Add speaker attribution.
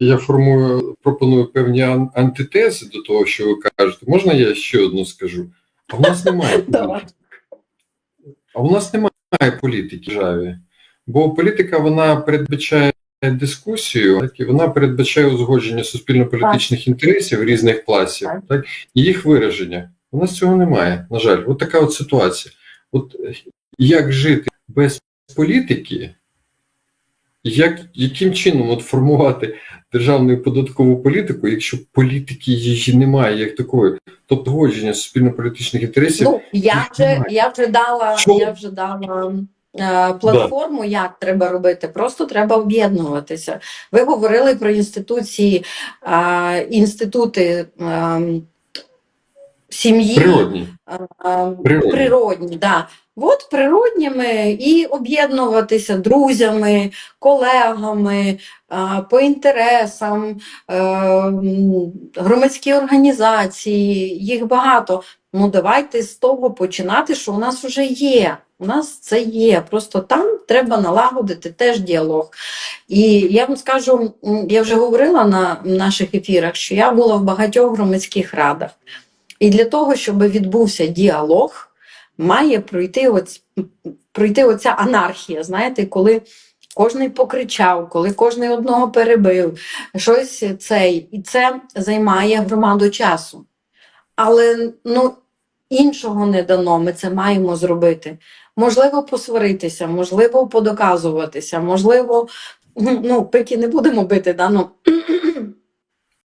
Speaker 1: я формую, пропоную певні антитези до того, що ви кажете. Можна я ще одну скажу? А в нас немає. А у нас немає політики в державі. Бо політика вона передбачає дискусію, так, і вона передбачає узгодження суспільно-політичних інтересів різних класів,
Speaker 2: Так.
Speaker 1: так. і їх вираження. У нас цього немає, на жаль. От така от ситуація. От е, як жити без політики, як, яким чином от формувати державну податкову політику, якщо політики її немає як такої, тобто годження суспільно-політичних інтересів.
Speaker 2: Ну, я вже,
Speaker 1: немає.
Speaker 2: я вже дала,
Speaker 1: Що?
Speaker 2: я вже дала е, платформу, як треба робити. Просто треба об'єднуватися. Ви говорили про інституції, інститути е, сім'ї.
Speaker 1: Природні.
Speaker 2: А,
Speaker 1: Природні.
Speaker 2: природні, да. От природніми і об'єднуватися друзями, колегами, по інтересам, е, громадські організації, їх багато. Ну, давайте з того починати, що у нас вже є. У нас це є. Просто там треба налагодити теж діалог. І я вам скажу, я вже говорила на наших ефірах, що я була в багатьох громадських радах. І для того, щоб відбувся діалог, має пройти, оць, пройти оця анархія, знаєте, коли кожний покричав, коли кожний одного перебив, щось цей. І це займає громаду часу. Але ну, іншого не дано, ми це маємо зробити. Можливо, посваритися, можливо, подоказуватися, можливо, ну, пики не будемо бити, да, ну,